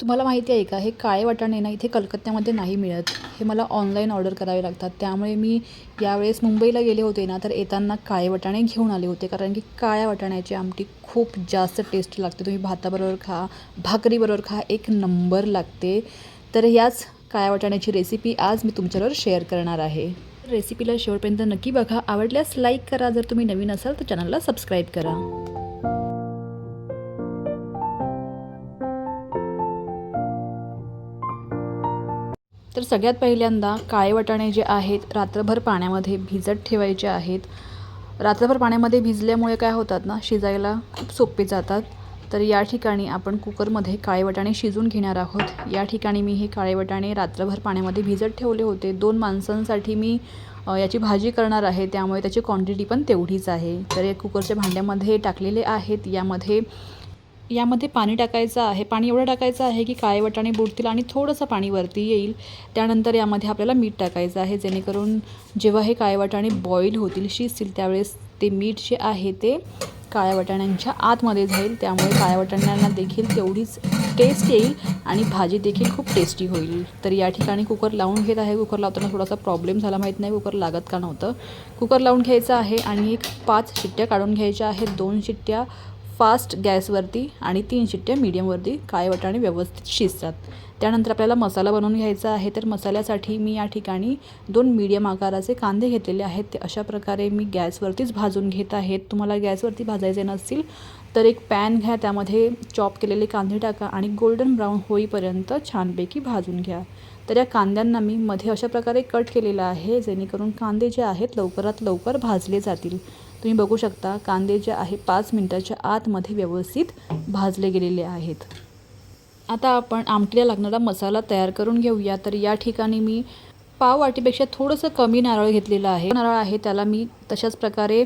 तुम्हाला माहिती आहे का? हे काळे वाटाणे ना इथे कलकत्त्यामध्ये नाही मिळत. हे मला ऑनलाईन ऑर्डर करावे लागतात. त्यामुळे मी यावेळेस मुंबईला गेले होते ना तर येताना काळे वाटाणे घेऊन आले होते. कारण की काळ्या वाटाण्याची आमटी खूप जास्त टेस्ट लागते. तुम्ही भाताबरोबर खा भाकरीबरोबर खा एक नंबर लागते. तर याच काळ्या वाटाण्याची रेसिपी आज मी तुमच्याबरोबर शेअर करणार आहे. रेसिपीला शेवटपर्यंत नक्की बघा. आवडल्यास लाईक करा. जर तुम्ही नवीन असाल तर चॅनलला सबस्क्राईब करा. तर सगळ्यात पहिल्यांदा काळे वाटाणे जे आहेत रात्रभर पाण्यामध्ये भिजत ठेवायचे आहेत. रात्रभर पाण्यामध्ये भिजल्यामुळे काय होतात ना शिजायला खूप सोपे जातात. तर या ठिकाणी आपण कुकरमध्ये काळे वाटाणे शिजून घेणार आहोत. या ठिकाणी मी हे काळे वाटाणे रात्रभर पाण्यामध्ये भिजत ठेवले होते. दोन माणसांसाठी मी याची भाजी करणार आहे. त्यामुळे त्याची क्वांटिटी पण तेवढीच आहे. तर या कुकरच्या भांड्यामध्ये टाकलेले आहेत. यामध्ये यामध्ये पाणी टाकायचं आहे. पाणी एवढं टाकायचं आहे की काळे वटाणे बुडतील आणि थोडंसं पाणी वरती येईल. त्यानंतर यामध्ये आपल्याला मीठ टाकायचं आहे. जेणेकरून जेव्हा हे काळे वटाणे बॉईल होतील शिजतील त्यावेळेस ते मीठ जे आहे ते काळ्या वाटाण्यांच्या आतमध्ये जाईल. त्यामुळे काळ्या वाटाण्यांना देखील तेवढीच टेस्ट येईल आणि भाजी देखील खूप टेस्टी होईल. तर या ठिकाणी कुकर लावून घेत आहे. कुकर लावताना थोडासा प्रॉब्लेम झाला माहीत नाही. कुकर लागत का नव्हतं. कुकर लावून घ्यायचं आहे आणि एक पाच शिट्ट्या काढून घ्यायच्या आहेत. दोन शिट्ट्या फास्ट गॅसवरती आणि तीन शिट्ट्या मीडियमवरती काळे वाटाणे व्यवस्थित शिजतात. त्यानंतर आपल्याला मसाला बनवून घ्यायचा आहे. तर मसाल्यासाठी मी या ठिकाणी दोन मीडियम आकाराचे कांदे घेतलेले आहेत. ते अशा प्रकारे मी गॅसवरतीच भाजून घेत आहेत तुम्हाला गॅसवरती भाजायचे नसतील तर एक पॅन घ्या. त्यामध्ये चॉप केलेले कांदे टाका आणि गोल्डन ब्राऊन होईपर्यंत छानपैकी भाजून घ्या. तर या कांद्यांना मी मध्ये अशा प्रकारे कट केलेलं आहे जेणेकरून कांदे जे आहेत लवकरात लवकर भाजले जातील. तुम्ही बघू शकता कांदे जे आहे पाच मिनटाच्या आतमध्ये व्यवस्थित भाजले गेलेले आहेत. आता आपण आमटीला लागणारा मसाला तयार करून घेऊया. तर या ठिकाणी मी पाव वाटीपेक्षा थोडंसं कमी नारळ घेतलेलं आहे. नारळ आहे त्याला मी तशाच प्रकारे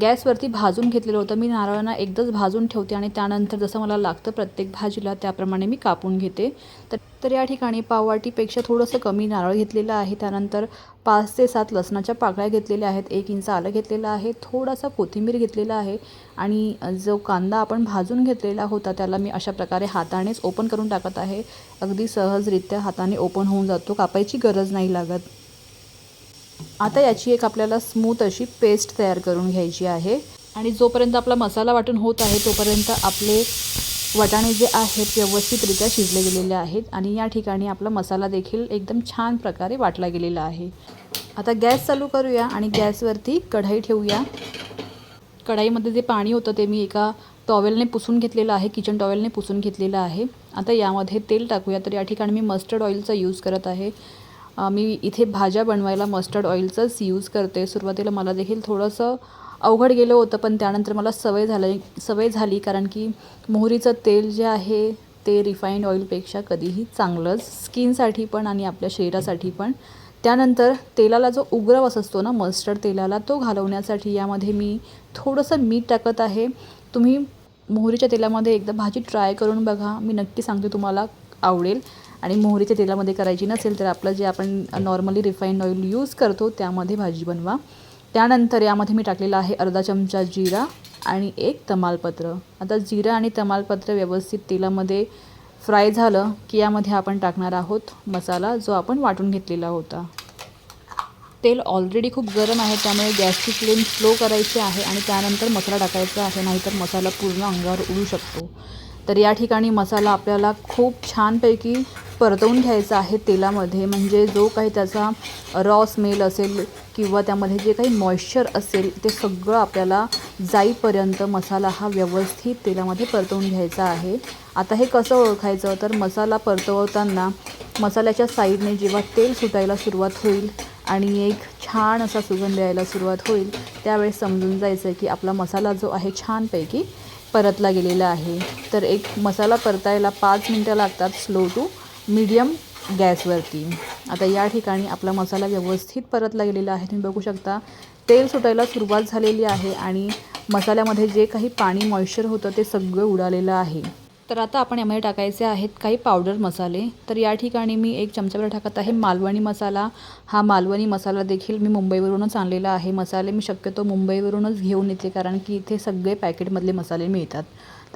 गॅसवरती भाजून घेतलेलं होतं. मी नारळांना एकदाच भाजून ठेवते आणि त्यानंतर जसं मला लागतं प्रत्येक भाजीला त्याप्रमाणे मी कापून घेते. तर तर या ठिकाणी पाववाटीपेक्षा थोडंसं कमी नारळ घेतलेलं आहे. त्यानंतर पाच ते सात लसणाच्या पाकळ्या घेतलेल्या आहेत. एक इंच आलं घेतलेलं आहे. थोडासा कोथिंबीर घेतलेला आहे आणि जो कांदा आपण भाजून घेतलेला होता त्याला मी अशा प्रकारे हातानेच ओपन करून टाकत आहे. अगदी सहजरित्या हाताने ओपन होऊन जातो. कापायची गरज नाही लागत. आता याची एक आपल्याला स्मूथ अशी पेस्ट तयार करून घ्यायची आहे. आणि जोपर्यंत आपला मसाला वाटून होत आहे तोपर्यंत आपले वाटाणे जे आहेत व्यवस्थितरित्या शिजले गेलेले आहेत. आणि या ठिकाणी आपला मसाला देखील एकदम छान प्रकारे वाटला गेलेला आहे. आता गॅस चालू करूया आणि गॅसवरती कढाई ठेवूया. कढाईमध्ये जे पाणी होतं ते मी एका टॉवेलने पुसून घेतलेलं आहे किचन टॉवेलने पुसून घेतलेलं आहे. आता यामध्ये तेल टाकूया तर या ठिकाणी मी मस्टर्ड ऑइलचा यूज करत आहे. मी इथे भाज्या बनवायला मस्टर्ड ऑइलचाच यूज करते. सुरुवातीला मला देखील थोडंसं अवघड गेलं होतं पण त्यानंतर मला सवय झाली सवय झाली कारण की मोहरीचं तेल जे आहे ते रिफाईंड ऑइलपेक्षा कधीही चांगलंच स्किनसाठी पण आणि आपल्या शरीरासाठी पण. त्यानंतर तेलाला जो उग्रवास असतो ना मस्टर्ड तेलाला तो घालवण्यासाठी यामध्ये मी थोडंसं मीठ टाकत आहे. तुम्ही मोहरीच्या तेलामध्ये एकदा भाजी ट्राय करून बघा. मी नक्की सांगते तुम्हाला आवडेल. आणि मोहरीच्या तेलामध्ये करायची नसेल तर आपलं जे आपण नॉर्मली रिफाईंड ऑइल यूज करतो त्यामध्ये भाजी बनवा. त्यानंतर यामध्ये मी टाकलेला आहे अर्धा चमचा जिरा आणि एक तमालपत्र. आता जिरा आणि तमालपत्र व्यवस्थित तेलामध्ये फ्राय झालं की यामध्ये आपण टाकणार आहोत मसाला जो आपण वाटून घेतलेला होता. तेल ऑलरेडी खूप गरम आहे त्यामुळे गॅसची फ्लेम स्लो करायची आहे आणि त्यानंतर मसाला टाकायचा आहे नाहीतर मसाला पूर्ण अंगावर उडू शकतो. तर या ठिकाणी मसाला आपल्याला खूप छानपैकी परतवून घ्यायचा आहे तेलामध्ये. म्हणजे जो काही त्याचा रॉ स्मेल असेल किंवा त्यामध्ये जे काही मॉइश्चर असेल ते सगळं आपल्याला जाईपर्यंत मसाला हा व्यवस्थित तेलामध्ये परतवून घ्यायचा आहे. आता हे कसं ओळखायचं? तर मसाला परतवताना मसाल्याच्या साईडने जेव्हा तेल सुटायला सुरुवात होईल आणि एक छान असा सुगंध यायला सुरुवात होईल त्यावेळेस समजून जायचं की आपला मसाला जो आहे छानपैकी परतला गेलेला आहे. तर एक मसाला परतायला पाच मिनटं लागतात स्लो टू मीडियम गॅसवरती. आता या ठिकाणी आपला मसाला व्यवस्थित परतला गेलेला आहे. तुम्ही बघू शकता तेल सुटायला सुरुवात झालेली आहे आणि मसाल्यामध्ये जे काही पाणी मॉइश्चर होतं ते सगळं उडालेलं आहे. तर आता आपण यामध्ये टाकायचे आहेत काही पावडर मसाले. तर या ठिकाणी मी एक चमचाभर टाकत आहे मालवणी मसाला. हा मालवणी मसाला देखील मी मुंबईवरूनच आणलेला आहे. मसाले मी शक्यतो मुंबईवरूनच घेऊन येते कारण की इथे सगळे पॅकेटमधले मसाले मिळतात.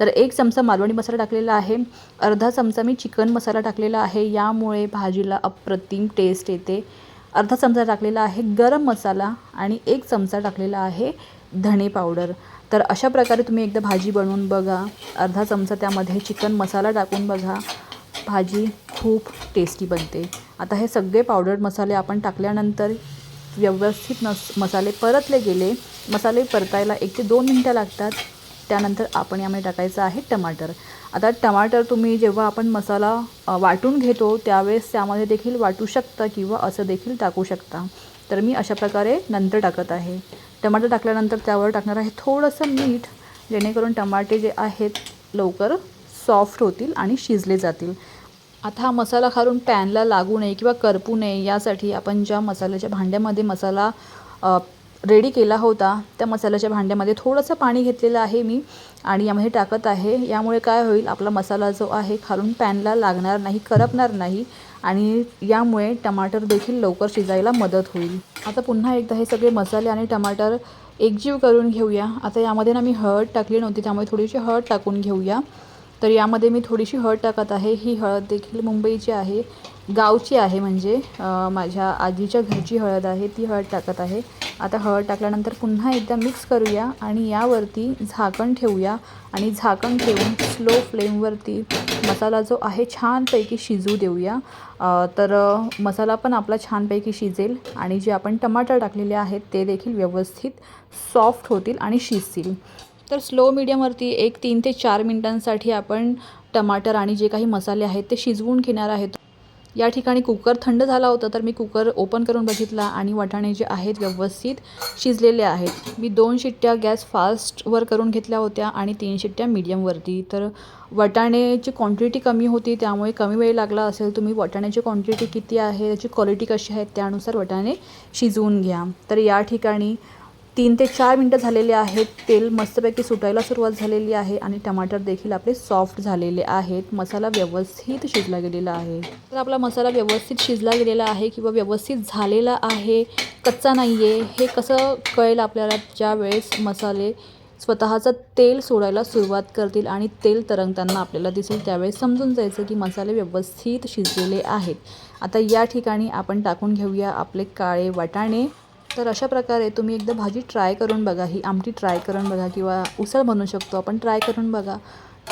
तर एक चमचा मालवणी मसाला टाकलेला आहे. अर्धा चमचा मी चिकन मसाला टाकलेला आहे. यामुळे भाजीला अप्रतिम टेस्ट येते. अर्धा चमचा टाकलेला आहे गरम मसाला आणि एक चमचा टाकलेला आहे धणे पावडर तर अशा प्रकारे तुम्ही एकदा भाजी बनवून बघा. अर्धा चमचा त्यामध्ये चिकन मसाला टाकून बघा. भाजी खूप टेस्टी बनते. आता हे सगळे पावडर मसाले आपण टाकल्यानंतर व्यवस्थित नस मसाले परतले गेले. मसाले परतायला एक ते दोन मिनटं लागतात. त्यानंतर आपण यामध्ये टाकायचं आहे टमाटर. आता टमाटर तुम्ही जेव्हा आपण मसाला वाटून घेतो त्यावेळेस त्यामध्ये देखील वाटू शकता किंवा असं देखील टाकू शकता. तर मी अशा प्रकारे नंतर टाकत आहे. टमाटर टाकल्यानंतर त्यावर टाकणार आहे थोडंसं मीठ जेणेकरून टमाटे जे आहेत लवकर सॉफ्ट होतील आणि शिजले जातील. आता हा मसाला खालून पॅनला लागू नये किंवा करपू नये यासाठी आपण ज्या मसाल्याच्या भांड्यामध्ये मसाला रेडी केला होता त्या मसाल्याच्या भांड्यामध्ये थोडंसं पाणी घेतलेलं आहे मी आणि यामध्ये टाकत आहे. यामुळे काय होईल आपला मसाला जो आहे खालून पॅनला लागणार नाही करपणार नाही आणि यामुळे टमाटर देखील लवकर शिजायला मदत होईल. आता पुन्हा एकदा हे सगळे मसाले आणि टमाटर एकजीव करून घेऊया. आता यामध्ये ना मी हळद टाकली नव्हती त्यामुळे थोडीशी हळद टाकून घेऊया. तर यामध्ये मी थोडीशी हळद टाकत आहे. ही हळद देखील मुंबईची आहे. गावची आहे म्हणजे माझ्या आजीच्या घरची हळद आहे. ती हळद टाकत आहे. आता हळद टाकल्यानंतर पुन्हा एकदा मिक्स करूया आणि यावरती झाकण ठेवूया आणि झाकण ठेवून स्लो फ्लेमवरती मसाला जो आहे छानपैकी शिजू देऊया. तर मसाला पण आपला छानपैकी शिजेल आणि जे आपण टमाटर टाकलेले आहेत ते देखील व्यवस्थित सॉफ्ट होतील आणि शिजतील. तर स्लो मीडियमवरती एक तीन ते चार मिनटांसाठी आपण टमाटर आणि जे काही मसाले आहेत ते शिजवून घेणार आहेत. या ठिकाणी कुकर थंड झाला होता तर मी कुकर ओपन करून बघितला आणि वाटाणे जे आहेत व्यवस्थित शिजलेले आहेत. मी दोन शिट्ट्या गॅस फास्टवर करून घेतल्या होत्या आणि तीन शिट्ट्या मीडियमवरती तर वाटाण्याची क्वांटिटी कमी होती त्यामुळे कमी वेळ लागला असेल तुम्ही वाटाण्याची क्वांटिटी किती आहे त्याची क्वालिटी कशी आहे त्यानुसार वाटाणे शिजवून घ्या. तर या ठिकाणी तीन ते चार मिनटं झालेले आहेत. तेल मस्तपैकी सुटायला सुरुवात झालेली आहे आणि टमाटर देखील आपले सॉफ्ट झालेले आहेत. मसाला व्यवस्थित शिजला गेलेला आहे. तर आपला मसाला व्यवस्थित शिजला गेलेला आहे किंवा व्यवस्थित झालेला आहे कच्चा नाही आहे हे कसं कळेल आपल्याला? ज्या वेळेस मसाले स्वतःचं तेल सोडायला सुरुवात करतील आणि तेल तरंगताना आपल्याला दिसेल त्यावेळेस समजून जायचं की मसाले व्यवस्थित शिजलेले आहेत. आता या ठिकाणी आपण टाकून घेऊया आपले काळे वाटाणे. तर अशा प्रकारे तुम्ही एकदा भाजी ट्राय करून बघा. ही आमटी ट्राय करून बघा किंवा उसळ बनवू शकतो आपण. ट्राय करून बघा.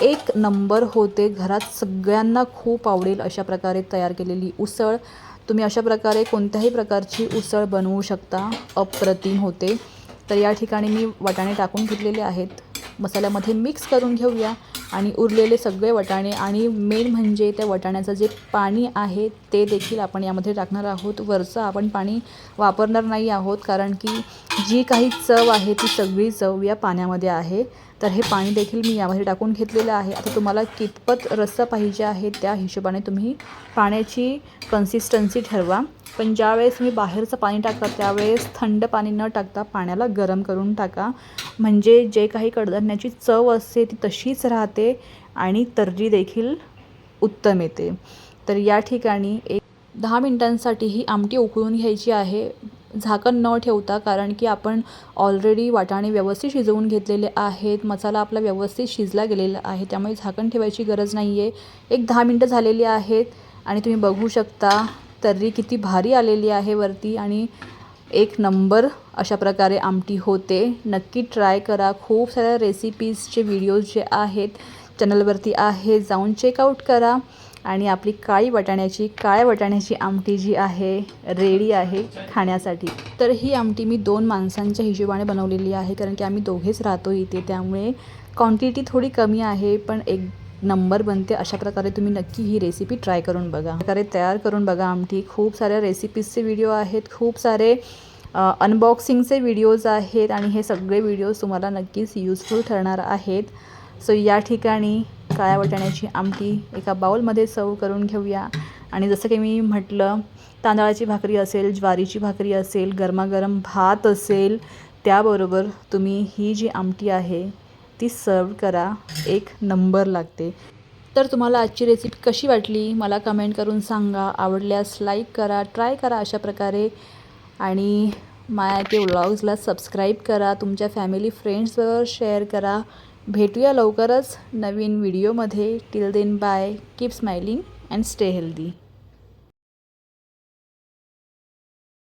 एक नंबर होते. घरात सगळ्यांना खूप आवडेल अशा प्रकारे तयार केलेली उसळ. तुम्ही अशा प्रकारे कोणत्याही प्रकारची उसळ बनवू शकता. अप्रतिम होते. तर या ठिकाणी मी वाटाणे टाकून घेतलेले आहेत. मसाल्यामध्ये मिक्स करून घेऊया. आणि उरलेले सगळे वाटाणे आणि मेन म्हणजे त्या वाटाण्याचं जे पाणी आहे ते देखील आपण यामध्ये टाकणार आहोत. वरचं आपण पाणी वापरणार नाही आहोत कारण की जी काही चव आहे ती सगळी चव या पाण्यामध्ये आहे. तर हे पाणी देखील मी यामध्ये टाकून घेतलेलं आहे. आता तुम्हाला कितपत रस्सा पाहिजे आहे त्या हिशोबाने तुम्ही पाण्याची कन्सिस्टन्सी ठरवा. पण ज्यावेळेस तुम्ही बाहेरचं पाणी टाकता त्यावेळेस थंड पाणी न टाकता पाण्याला गरम करून टाका. म्हणजे जे काही कडधान्याची चव असते ती तशीच राहते आणि तर्री देखील उत्तम येते. तर या ठिकाणी एक दहा मिनटांसाठी ही आमटी उकळून घ्यायची आहे. झाकण न ठेवता कारण की आपण ऑलरेडी वाटाणे व्यवस्थित शिजवून घेतलेले आहेत मसाला आपला व्यवस्थित शिजला गेलेला आहे त्यामुळे झाकण ठेवायची गरज नाही आहे एक दहा मिनटं झालेली आहेत आणि तुम्ही बघू शकता तर्री किती भारी आलेली आहे वरती आणि एक नंबर अशा प्रकारे आमटी होते. नक्की ट्राय करा. खूप साऱ्या रेसिपीजचे व्हिडिओज जे आहेत चॅनलवरती आहे जाऊन चेकआउट करा. आणि आपली काळी वाटाण्याची काळ्या वाटाण्याची आमटी जी आहे रेडी आहे खाण्यासाठी. तर ही आमटी मी दोन माणसांच्या हिशोबाने बनवलेली आहे कारण की आम्ही दोघेच राहतो इथे त्यामुळे क्वांटिटी थोडी कमी आहे पण एक नंबर बनते. अशा प्रकारे तुम्ही नक्की ही रेसिपी ट्राय करून बघा. प्रकारे तयार करून बघा आमटी. खूप साऱ्या रेसिपीजचे व्हिडिओ आहेत खूप सारे अनबॉक्सिंगचे व्हिडिओज आहेत आणि हे सगळे व्हिडिओज तुम्हाला नक्कीच यूजफुल ठरणार आहेत. सो या ठिकाणी काळ्या वाटाण्याची आमटी एका बाउलमध्ये सर्व करून घेऊया. आणि जसं की मी म्हटलं तांदळाची भाकरी असेल ज्वारीची भाकरी असेल गरमागरम भात असेल त्याबरोबर तुम्ही ही जी आमटी आहे ती सर्व करा. एक नंबर लागते. तर तुम्हाला आजची रेसिपी कशी वाटली? मला कमेंट करून सांगा. आवडल्यास लाईक करा ट्राय करा अशा प्रकारे. आणि माया के व्लॉग्सला सबस्क्राईब करा. तुमच्या फॅमिली फ्रेंड्सबरोबर शेअर करा. भेटूया लवकरच नवीन व्हिडिओमध्ये. Till then bye keep smiling and stay healthy